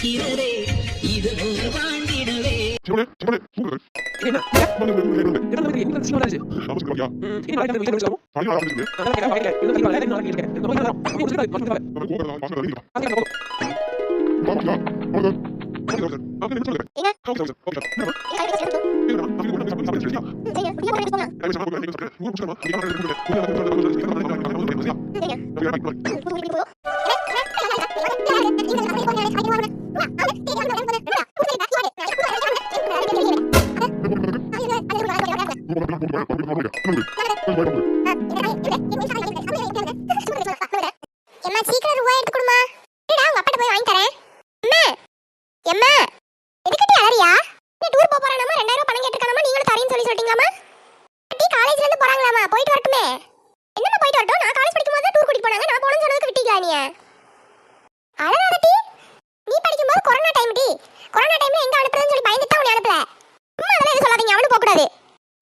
வீரரே இது ஒரு வாழ்ந்திடவே சிவனே சிவனே தூங்குது என்ன எம்மா சீக்கிரம் ரூபாய் எடுத்து கொடுமா இருடா உங்க அப்பாட்ட போய் வாங்கி தரேன் அம்மா எம்மா எதுக்கிட்டி அலறியா நீ டூர் போக போறானாமா ரெண்டாயிரம் ரூபாய் பணம் கேட்டிருக்கானாமா நீங்களும் தரேன்னு சொல்லி சொல்லிட்டீங்களாமா டீ காலேஜ்ல இருந்து போறாங்களாமா போயிட்டு வரட்டுமே என்னம்மா போயிட்டு வரட்டும் நான் காலேஜ் படிக்கும் போது டூர் கூட்டிட்டு போனாங்க நான் போனேன்னு சொன்னதுக்கு விட்டீங்களா நீ அழகாத டீ நீ படிக்கும்போது கொரோனா டைம் டி கொரோனா டைம்ல எங்க அனுப்புறதுன்னு சொல்லி பயந்துட்டு உன்னை அனுப்பல அம்மா அதெல்லாம் எதுவும் சொல்லாதீங்க அவனு போக கூடாது.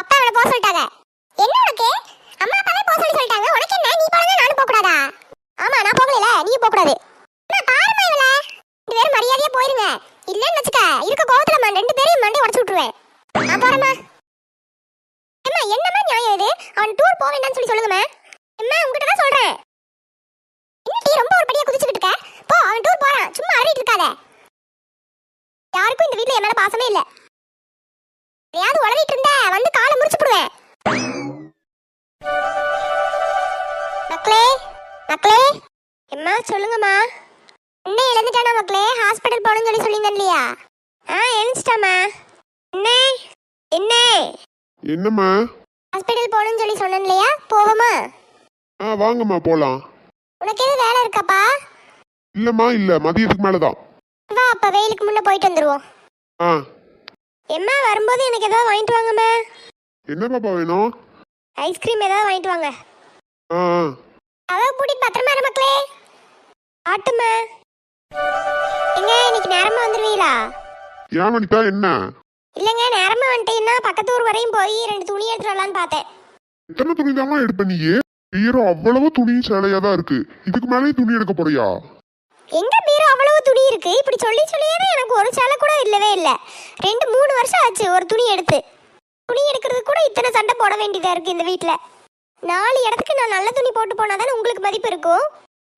அப்பா அவளை போக சொல்லிட்டாங்க. என்ன உனக்கு? அம்மா அப்பாவே போக சொல்லி சொல்லிட்டாங்க. உனக்கு என்ன? நீ போனா நானும் போக கூடாதா? ஆமா நான் போகல நீ போக கூடாது. அம்மா பாருமா இவள. ரெண்டு பேரும் மரியாதையா போயிருங்க. இல்லன்னு வச்சுக்க இருக்க கோவத்துல நான் ரெண்டு பேரையும் மண்டை உடச்சு விட்டுருவேன். நான் போறேம்மா. அம்மா என்னம்மா நியாயம் இது? அவன் டூர் போக வேண்டாம்னு சொல்லி சொல்லுங்கம்மா. அம்மா உங்ககிட்ட தான் சொல்றேன். என்ன ரொம்ப ஒரு படியா குதிச்சுக்கிட்டு இருக்க? போ அவன் டூர் போறான். சும்மா அறிட்டு இருக்காத. யாருக்கும் இந்த வீட்ல என் மேல பாசமே இல்ல. மக்களே மக்களே எம்மா சொல்லுங்கம்மா. அண்ணே இழந்துட்டானா மக்களே? ஹாஸ்பிட்டல் போகணும்னு சொல்லி சொல்லியிருந்தேன் இல்லையா ஆ எழுந்துச்சிட்டாமா என்ன என்ன? என்னம்மா? ஹாஸ்பிட்டல் போகணும்னு சொல்லி சொன்னேன் இல்லையா போவோமா? ஆ வாங்கம்மா போலாம். உனக்கு எதுவும் வேலை இருக்காப்பா? இல்லம்மா இல்ல. மதியத்துக்கு மேலதான். வா அப்ப வெயிலுக்கு முன்ன போயிட்டு வந்துருவோம். ஆ. எம்மா வரும்போது எனக்கு ஏதாவது வாங்கிட்டு வாங்கம்மா. என்ன பாப்பா வேணும்? ஐஸ்கிரீம் ஏதாவது வாங்கிட்டு வாங்க. ஆ ஆ. அதான் கூட்டிட்டு பத்திரமா இரு மக்களே. ஆட்டுமா. எங்க இன்னைக்கு நேரமா வந்துருவீங்களா? ஏன் வனிதா என்ன? இல்லைங்க நேரமா வந்துட்டீங்கன்னா பக்கத்து ஊர் வரையும் போய் ரெண்டு துணி எடுத்துட்டு வரலான்னு பார்த்தேன். எத்தனை துணி தான் எடுப்ப நீயே பீரோ அவ்வளவு துணி சேலையா தான் இருக்கு. இதுக்கு மேலே துணி எடுக்க போறியா? எங்க பீரோ அவ்வளவு துணி இருக்கு? இப்படி சொல்லி சொல்லியே எனக்கு ஒரு சேலை கூட இல்லவே இல்லை. ரெண்டு மூணு வருஷம் ஆச்சு ஒரு துணி எடுத்து. துணி எடுக்கிறது கூட இத்தனை சண்டை போட வேண்டியதா இருக்கு இந்த வீட்ல. நாலு இடத்துக்கு நான் நல்ல துணி போட்டு போனாதானே உங்களுக்கு மதிப்பு இருக்கும்?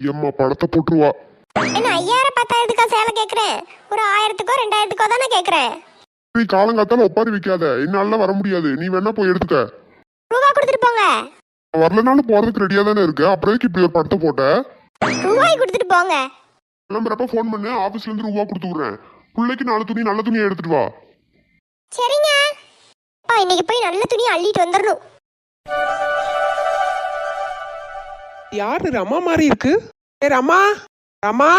எம்மா படத்தை போட்டுருவா. என்ன ஐயாயிரம் பத்தாயிரத்துக்கா சேலை கேட்குறேன் ஒரு ஆயிரத்துக்கோ ரெண்டாயிரத்துக்கோ தானே கேட்குறேன் நீ காலங்காத்தால ஒப்பாரி வைக்காத. என்னால வர முடியாது. நீ வேணா போய் எடுத்துக்க. ரூபா கொடுத்துட்டு போங்க. வரலனாலும் போறதுக்கு ரெடியா தானே இருக்கு. அப்புறம் எதுக்கு இப்படி ஒரு படத்தை போட்ட? ரூபாய் கொடுத்துட்டு போங்க. கிளம்புறப்ப ஃபோன் பண்ணு. ஆபீஸ்ல இருந்து ரூபா கொடுத்து விடுறேன். பிள்ளைக்கு நாலு துணி நல்ல துணியை எடுத்துட்டு வா. சரிங்க. அப்பா இன்னைக்கு போய் நல்ல துணி அள்ளிட்டு வந்துடணும் யாரு ரமா மாதிரி இருக்கு. ஏ ரமா ரமா